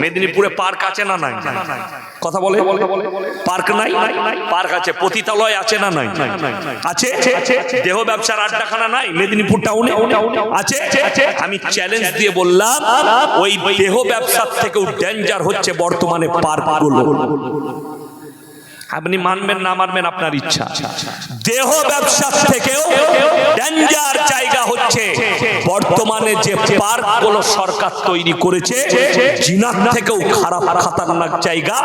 মেদিনীপুরে পার্ক আছে না নাই? কথা বলে। পার্ক নাই? পার্ক আছে। পতিতালয় আছে না নাই? আছে? দেহ ব্যবসার আড্ডাখানা নাই? মেদিনীপুর টাউনে? আছে? আমি চ্যালেঞ্জ দিয়ে বললাম, ওই দেহ ব্যবসার থেকেও ডেঞ্জার হচ্ছে বর্তমানে পার পার্কগুলো। আপনি মানবেন না মানবেন আপনার ইচ্ছা। দেহ ব্যবসা থেকেও ডেঞ্জার বর্তমানে যে পার্কগুলো সরকার তৈরি করেছে, জিনার থেকেও খারাপ, খাতারনাক জায়গা,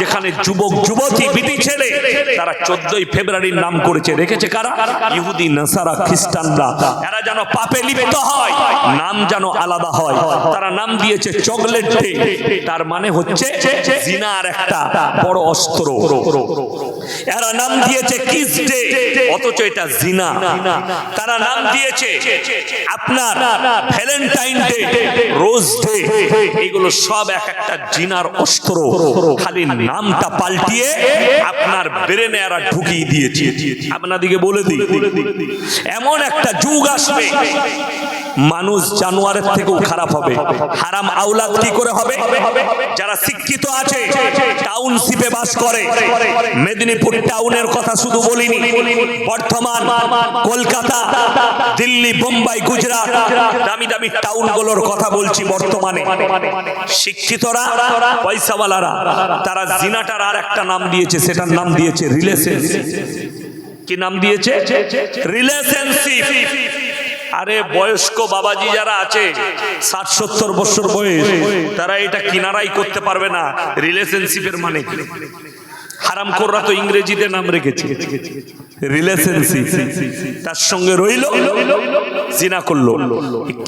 যেখানে যুবক, যুবতী বিধি ছেলে, তারা চোদ্দই ফেব্রুয়ারির নাম করেছে। রেখেছে কারা? ইহুদি, নাসারা, খ্রিস্টানরা। এরা যেন পাপে লিপ্ত হয়, নাম যেন আলাদা হয়। তারা নাম দিয়েছে চকলেট ডে তার মানে হচ্ছে জিনার একটা বড় অস্ত্র। এরা নাম দিয়েছে কিস ডে অথচ এটা জিনা। তারা নাম দিয়েছে আপনার ভ্যালেন্টাইন ডে রোজ ডে এগুলো সব এক একটা জিনার অস্ত্র। খালি নামটা পাল্টিয়ে আপনার ব্রেনে এরা ঢুকিয়ে দিয়েছে। আপনাদিকে বলে দিই, এমন একটা যুগ আসবে মানুষ জানোয়ারের থেকেও খারাপ হবে। হারাম আউলাদ কি করে হবে? যারা শিক্ষিত আছে, টাউনশিপে বাস করে। মেদিনীপুর টাউনের কথা শুধু বলিনি বর্তমান কলকাতা, দিল্লি, বোম্বাই, গুজরাট, দামি দামি টাউনগুলোর কথা বলছি বর্তমানে। শিক্ষিতরা, পয়সাওয়ালারা, তারা জিনাটার আর একটা নাম দিয়েছে, সেটার নাম দিয়েছে রিলেশনশিপ কি নাম দিয়েছে? রিলেশনশিপ আরে বয়স্ক বাবাজি যারা আছে, ষাট সত্তর বছর বয়স, তারা এটা কিনারাই করতে পারবে না রিলেশনশিপের মানে কি? হারাম কররা তো ইংরেজিতে নাম রেখেছে। রিলেশনশিপ তার সঙ্গে রইল, জিনা করল।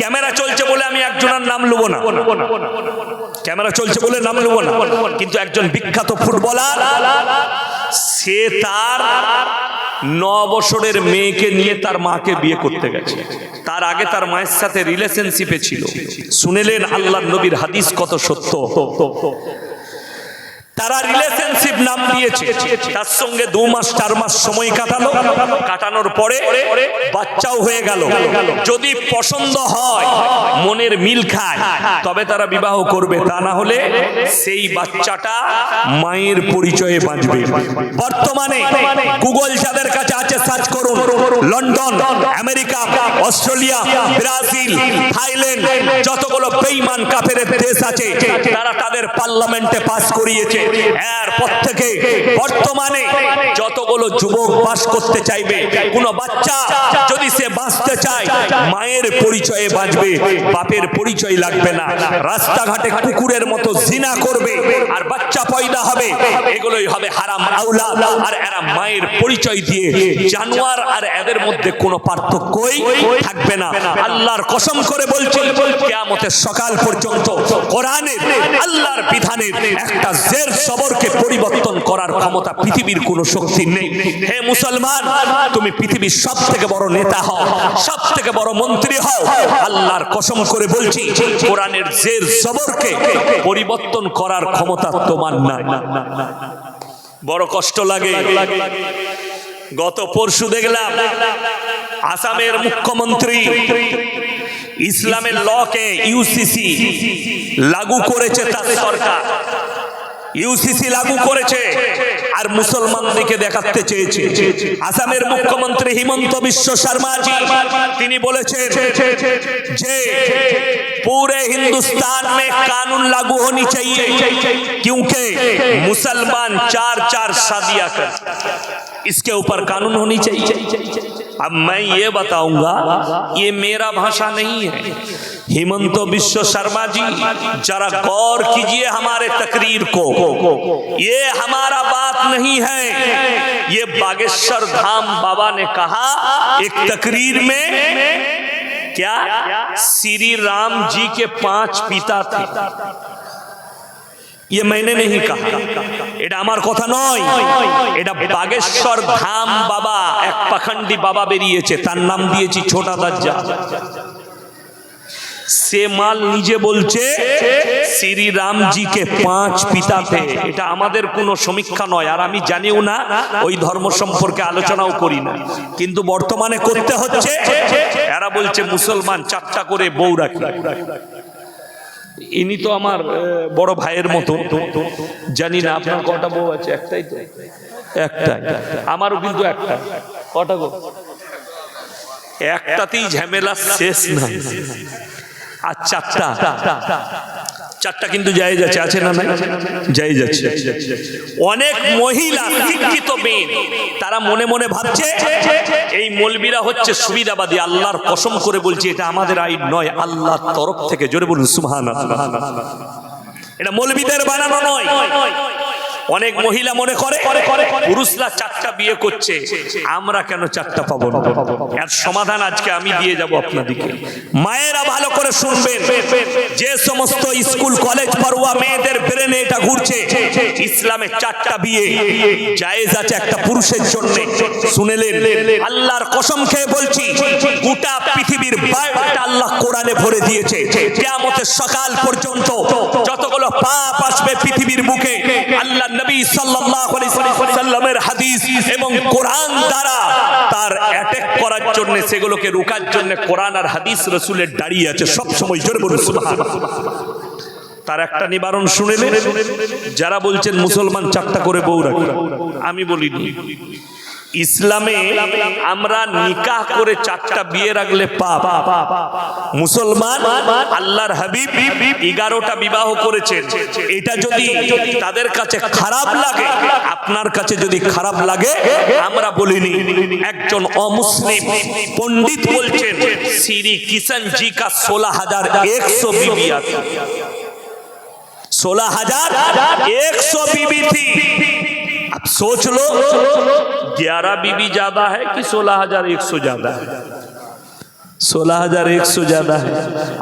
ক্যামেরা চলছে বলে আমি একজনের নাম লুবো না। ক্যামেরা চলছে বলে নাম লুবো না। কিন্তু একজন বিখ্যাত ফুটবলার সে তার ন বছরের মেয়েকে নিয়ে তার মাকে বিয়ে করতে গেছে। তার আগে তার মায়ের সাথে রিলেশনশিপে ছিল। শুনেলেন আল্লাহ নবীর হাদিস কত সত্য? তারা রিলেশনশিপ নাম দিয়েছে। তার সঙ্গে দু মাস, চার মাস সময় কাটালো। কাটানোর পরে বাচ্চাও হয়ে গেল। যদি পছন্দ হয়, মনের মিল খায়, তবে তারা বিবাহ করবে। তা না হলে সেই বাচ্চাটা মায়ের পরিচয়ে বাঁচবে। বর্তমানে গুগল যাদের কাছে আছে, সার্চ করুন। London, America, Australia, Brazil, Thailand, যতগুলো বেইমান কাফের দেশ আছে, তারা তাদের পার্লামেন্টে পাস করিয়েছে। এরপর থেকে বর্তমানে যতগুলো যুবক বাস করতে চাইবে বাচ্চা যদি সে বাঁচতে চায়, মায়ের পরিচয়ে বাঁচবে, বাপের পরিচয় লাগবে না। রাস্তাঘাটে কুকুরের মতো জিনা করবে, আর বাচ্চা পয়দা হবে, এগুলোই হবে হারাম আউলা আর এরা মায়ের পরিচয় দিয়ে জানোয়ার আর এদের মধ্যে কোনো পার্থক্যই থাকবে না। আল্লাহর কসম করে বলছি, কেয়ামতের সকাল পর্যন্ত কোরআনের, আল্লাহর বিধানের একটা জের সবরকে পরিবর্তন করার ক্ষমতা পৃথিবীর কোনো শক্তি নেই। হে মুসলমান, তুমি পৃথিবীর সব থেকে বড় নেতা হও সব থেকে বড় মন্ত্রী হও। আল্লাহর কসম করে বলছি, কোরআনের জের সবরকে পরিবর্তন করার ক্ষমতা তোমার নাই। বড় কষ্ট লাগে। গত পরশু দেখলাম, আসামের মুখ্যমন্ত্রী ইসলামের লকে ইউসিসি লাগু করেছে তার সরকার। ইউসিসি লাগু করেছে আর মুসলমানদেরকে দেখাতে চেয়েছে আসামের মুখ্যমন্ত্রী হিমন্ত বিশ্ব শর্মাজি তিনি বলেছেন যে पूरे हिंदुस्तान में कानून लागू होनी चाहिए क्योंकि मुसलमान चार चार शादियां कर इसके ऊपर कानून होनी चाहिए अब मैं ये बताऊँगा, ये मेरा भाषा नहीं है। हिमंत विश्व शर्मा जी, जरा गौर कीजिए हमारे तकरीर को। ये हमारा बात नहीं है। ये बागेश्वर धाम बाबा ने कहा, एक तकरीर में क्या? श्री राम जी के पाँच पिता थे। ইয়ে মাইনে নেহি কাহা এটা আমার কথা নয়। এটা বাগেশ্বর ধাম বাবা, এক পাখান্ডি বাবা বেরিয়েছে, তার নাম দিয়েছি ছোটা দাজ্জা সে মাল নিজে বলছে, শ্রী রামজিকে পাঁচ পিতাতে। এটা আমাদের কোনো সমীক্ষা নয়, আর আমি জানিও না, ওই ধর্ম সম্পর্কে আলোচনাও করি না। কিন্তু বর্তমানে করতে হচ্ছে, এরা বলছে মুসলমান চারটা করে বউ রাখে। ইনি তো আমার বড় ভাইয়ের মতো। জানি না আপনার কটা বউ আছে, একটাই তো। একটাই। আমারও কিন্তু একটা। কটা গো একটাতেই ঝামেলা শেষ নাই। আচ্ছা চারটা কিন্তু যাই যাচ্ছে, আছে না যাই যাচ্ছে। অনেক মহিলা শিক্ষিত মেয়ে, তারা মনে মনে ভাবছে, এই মলবিরা হচ্ছে সুবিধাবাদী, আল্লাহর কসম করে বলছি, এটা আমাদের আইন নয়, আল্লাহর তরফ থেকে জোরে বলুন সুহানা এটা মলবিদের বানানো নয়। অনেক মহিলা মনে করে পুরুষরা চারটা বিয়ে করছে আমরা কেন চারটা পাবো না? এর সমাধান আজকে আমি দিয়ে যাব আপনাদেরকে। মায়েরা ভালো করে শুনবেন যে সমস্ত স্কুল কলেজ পড়ুয়া মেয়েদের ব্রেনে এটা ঘুরছে ইসলামে চারটা বিয়ে জায়েজ আছে একটা পুরুষের জন্য। শুনেলেন? আল্লাহর কসম খেয়ে বলছি গোটা পৃথিবীর বায়োডাটা আল্লাহ কোরআনে ভরে দিয়েছে। কিয়ামতের সকাল পর্যন্ত যতগুলো পাপ আসবে পৃথিবীর বুকে আল্লাহ নবী সাল্লাল্লাহু আলাইহি সাল্লামের হাদিস এবং কোরআন দ্বারা তার অ্যাটাক করার জন্য, সেগুলোকে রোকার জন্য কোরআন আর হাদিস রসুলের দাঁড়িয়ে আছে। সব সময় জোরে বলুন সুবহানাল্লাহ তার একটা নিবারণ শুনেলেন যারা বলছেন, মুসলমান চারটা করে বউ রাখে। আমি বলিনি। ইসলামে আমরা নিকাহ করে চারটা বিয়ে রাখলে মুসলমান আল্লাহর হাবিব এগারোটা বিবাহ করেছেন। এটা যদি তাদের কাছে খারাপ লাগে, আপনার কাছে যদি খারাপ লাগে, আমরা বলিনি, একজন অমুসলিম পণ্ডিত বলছেন শ্রী কিষণ জি কা ষোলো হাজার একশো বিবি ষোলো হাজার একশো বিবি থি। थी अब सोच लो ग्यारह बीबी ज्यादा है कि सोलह हजार एक सौ ज्यादा है सोलह हजार एक सौ ज्यादा है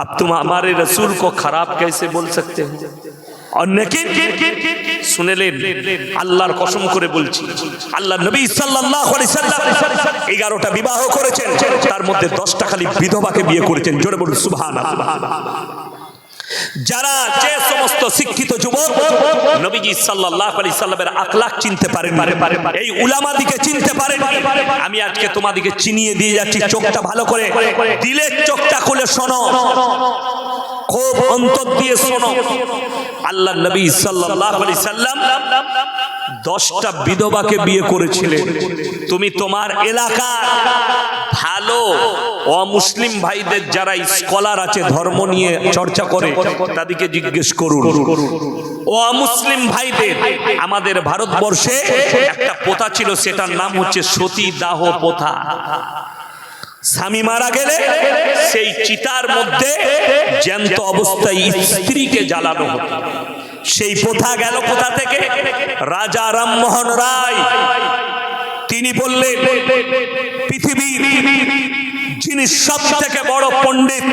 अब तुम हमारे रसूल को खराब कैसे बोल सकते हो और लेकिन শুনেলেন আল্লাহর কসম করে বলছি আল্লাহ নবী সাল্লাল্লাহু আলাইহি সাল্লাম 11টা বিবাহ করেছেন তার মধ্যে 10টা খালি বিধবাকে বিয়ে করেছেন জোরে বলুন সুবহানাল্লাহ যারা যে সমস্ত শিক্ষিত যুবক নবীজি সাল্লাল্লাহু আলাইহি সাল্লামের আখলাক চিনতে পারেন এই উলামাদিকে চিনতে পারে আমি আজকে তোমাদিকে চিনিয়ে দিয়ে যাচ্ছি, চোখটা ভালো করে, দিলের চোখটা খুলে শোনো। খুব অন্তর দিয়ে শোনো। আল্লাহ নবী সাল্লাল্লাহু আলাইহি সাল্লাম দশটা বিধবাকে বিয়ে করেছিলেন। তুমি তোমার এলাকার ভালো অমুসলিম ভাইদের যারা স্কলার আছে, ধর্ম নিয়ে চর্চা করে, তাদেরকে জিজ্ঞেস করুন। অমুসলিম ভাইদের আমাদের ভারতবর্ষে একটা প্রথা ছিল, সেটার নাম হচ্ছে সতী দাহ প্রথা স্বামী মারা গেলে সেই চিতার মধ্যে জ্যান্ত অবস্থায় স্ত্রীকে জ্বালানো হতো। সেই প্রথা গেল কোথা থেকে? রাজা রামমোহন রায়। তিনি বললেন, পৃথিবীর যিনি সব থেকে বড় পণ্ডিত,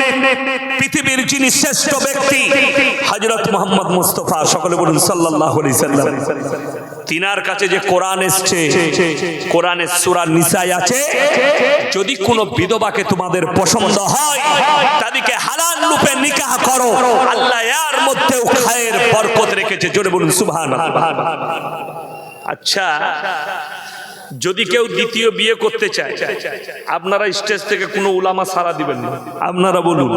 পৃথিবীর যিনি শ্রেষ্ঠ ব্যক্তি হজরত মোহাম্মদ মুস্তফা, সকলে বলুন সাল্লাহ সাল্লাম। তিনার কাছে যে কোরআন এসছে, কোরআনের সুরা নিসাই আছে, যদি কোনো বিধবাকে তোমাদের পছন্দ হয়, তাদেরকে হালাল রূপে নিকাহ করো। আল্লাহ এর মধ্যেও খায়ের বরকত রেখেছে। জোরে বলুন সুবহান আচ্ছা যদি কেউ দ্বিতীয় বিয়ে করতে চায়, আপনারা স্টেজ থেকে কোনো উলামা সারা দিবেন না। আপনারা বলুন,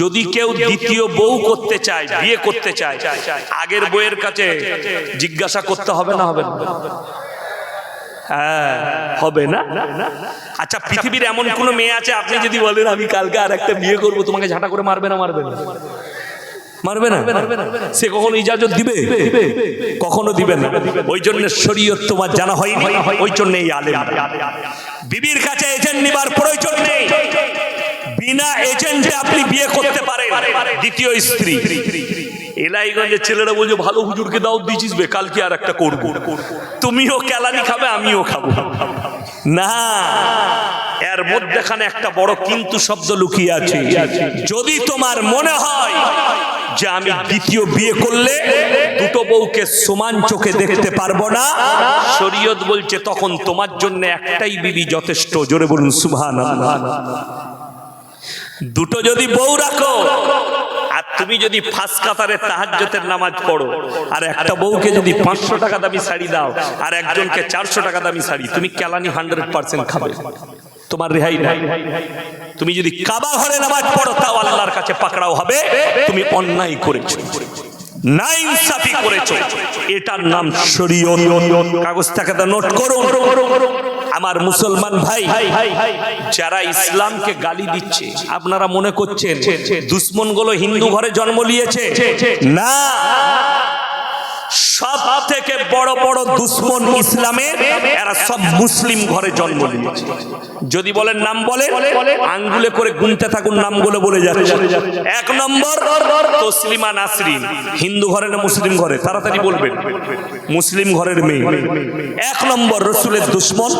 যদি কেউ দ্বিতীয় বউ করতে চায়, বিয়ে করতে চায়, আগের বইয়ের কাছে জিজ্ঞাসা করতে হবে না হবে না? হ্যাঁ হবে না? আচ্ছা পৃথিবীর এমন কোন মেয়ে আছে? আপনি যদি বলেন, আমি কালকে আর একটা বিয়ে করব, তোমাকে ঝাঁটা করে মারবে না মারবে না? মারবে না? সে কখনো ইজাজত দিবে? কখনো দিবে না। ওই জন্য শরীয়ত তোমার জানা হয়নি। ওই জন্য এই আলেম। বিবির কাছে এজেন্ট নিবার প্রয়োজন নেই। বিনা এজেন্টে আপনি বিয়ে করতে পারেন। দ্বিতীয় স্ত্রী। এলাইগঞ্জের ছেলেরা বলছে, ভালো হুজুরকে দাও দিছিস বে, কালকে আর একটা করব। তুমিও কেলানি খাবে, আমিও খাব। না। এর মধ্যেখানে একটা বড় কিন্তু শব্দ লুকিয়ে আছে। যদি তোমার মনে হয় যে আমি দ্বিতীয় বিয়ে করলে দুটো বউকে সমান চোখে দেখতে পারব না। শরীয়ত বলছে, তখন তোমার জন্য একটাই বিবি যথেষ্ট। জোরে বলুন সুবহান দুটো যদি বউ রাখো, আর তুমি যদি ফাঁস কাতারে তাহাজ্জতের নামাজ পড়ো, আর একটা বউকে যদি পাঁচশো টাকা দামি শাড়ি দাও, আর একজনকে চারশো টাকা দামি শাড়ি, তুমি কেলানি হান্ড্রেড পার্সেন্ট খাবে। তোমার রেহাই নাই। তুমি যদি কাবা ঘরে নামাজ পড়ো, তাও আল্লাহর কাছে পাকড়াও হবে। তুমি অন্যায় করেছ। না ইনসাফি করেছ। এটার নাম শরীয়ত। কাগজ থেকে নোট করুন আমার মুসলমান ভাই, যারা ইসলামকে গালি দিচ্ছে, আপনারা মনে করছেন দুশ্মনগুলো হিন্দু ঘরে জন্ম নিয়েছে? না। সব থেকে বড় বড় দুশ্মন ইসলামের এরা সব মুসলিম ঘরে জন্ম নিয়েছে। যদি বলেন নাম বলে আঙ্গুলে করে গুনতে থাকুন, নামগুলো বলে যাচ্ছে। এক নম্বর, তসলিমা নাসরিন। হিন্দু ঘরে না মুসলিম ঘরে তাড়াতাড়ি বলবেন। মুসলিম ঘরের মেয়ে। এক নম্বর, রসুলের দুশ্মন,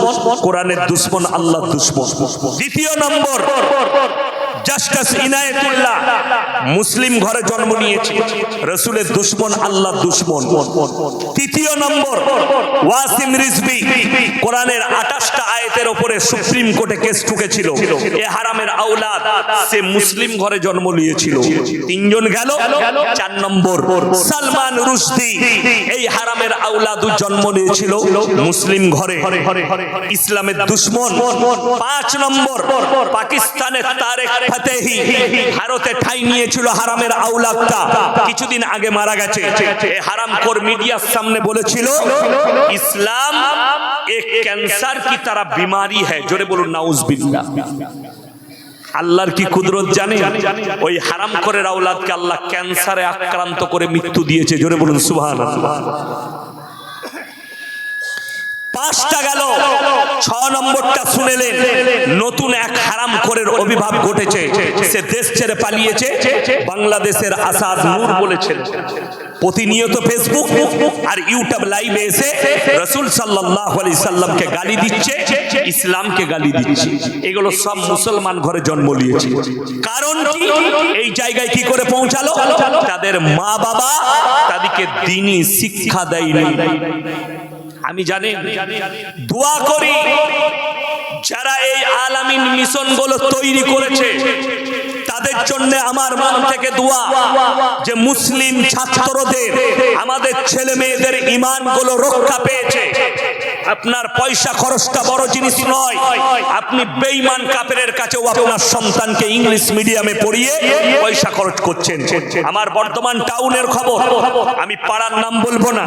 কোরআনের দুশ্মন আল্লাহ দুশ্মন। দ্বিতীয় নম্বর জাস্টাস ইনায়েতুল্লাহ মুসলিম ঘরে জন্ম নিয়েছে। রসুলের দুশ্মন আল্লাহ দুশ্মন। তৃতীয় নম্বর, ওয়াসিম রিজবি কোরআনের আঠাশটা আয়াতের উপরে সুপ্রিম কোর্টে কেস ঠুকেছিল। এ হারামের আওলাদ, সে মুসলিম ঘরে জন্ম নিয়েছিল। তিনজন গেল, চার নম্বর, সালমান রুশদি, এই হারামের আওলাদ জন্ম নিয়েছিল মুসলিম ঘরে। ইসলামের দুশ্মন, পাঁচ নম্বর, পাকিস্তানের তারেক ভারতে ঠাই নিয়েছিল হারামের আউলাদটা। কিছুদিন আগে মারা গেছে। মিডিয়ার সামনে বলেছিল, ইসলাম এক ক্যান্সার কি তারা বিমারি জোরে বলুন নাউজ বিল্লাহ আল্লাহর কি কুদরত জানে? ওই হারাম করে আউলাদকে আল্লাহ ক্যান্সারে আক্রান্ত করে মৃত্যু দিয়েছে। জোরে বলুন, সুবহানাল্লাহ। পাঁচটা গেল। ছ নম্বরটা শুনেলেন নতুন এক হারাম অভিভাব ঘটেছে, সে দেশ ছেড়ে পালিয়েছে, বাংলাদেশের আসাদ নূর বলেছেন। প্রতিনিয়ত ফেসবুক আর ইউটিউব লাইভে এসে রসুল সাল্লাহ আলি সাল্লামকে গালি দিচ্ছে, ইসলামকে গালি দিচ্ছে। এগুলো সব মুসলমান ঘরে জন্ম নিয়েছে। কারণ এই জায়গায় কি করে পৌঁছালো? তাদের মা বাবা তাদেরকে দিনই শিক্ষা দেয়নি। আমি জানি, দোয়া করি। যারা এই আলামিন মিশনগুলো তৈরি করেছে, তাদের জন্য আমার মন থেকে দোয়া যে মুসলিম ছাত্রদের, আমাদের ছেলে মেয়েদের ইমানগুলো রক্ষা পেয়েছে। আপনার পয়সা খরচটা বড় জিনিস নয়। আপনি বেঈমান কাপেরের কাছেও আপনার সন্তানকে ইংলিশ মিডিয়ামে পড়িয়ে পয়সা খরচ করছেন। আমার বর্তমান টাউনের খবর, আমি পাড়ার নাম বলব না।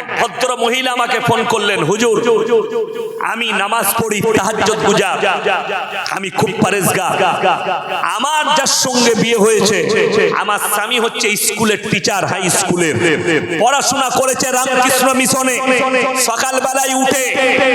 এক ভদ্র মহিলা আমাকে ফোন করলেন, হুজুর, আমি নামাজ পড়ি, তাহাজ্জুদ গুজা আমি খুব পারেজগা আমার যার সঙ্গে বিয়ে হয়েছে, আমার স্বামী হচ্ছে স্কুলের টিচার হাই স্কুলের। পড়াশোনা করেছে রামকৃষ্ণ মিশনে। সকালবেলায় উঠে Stay. state.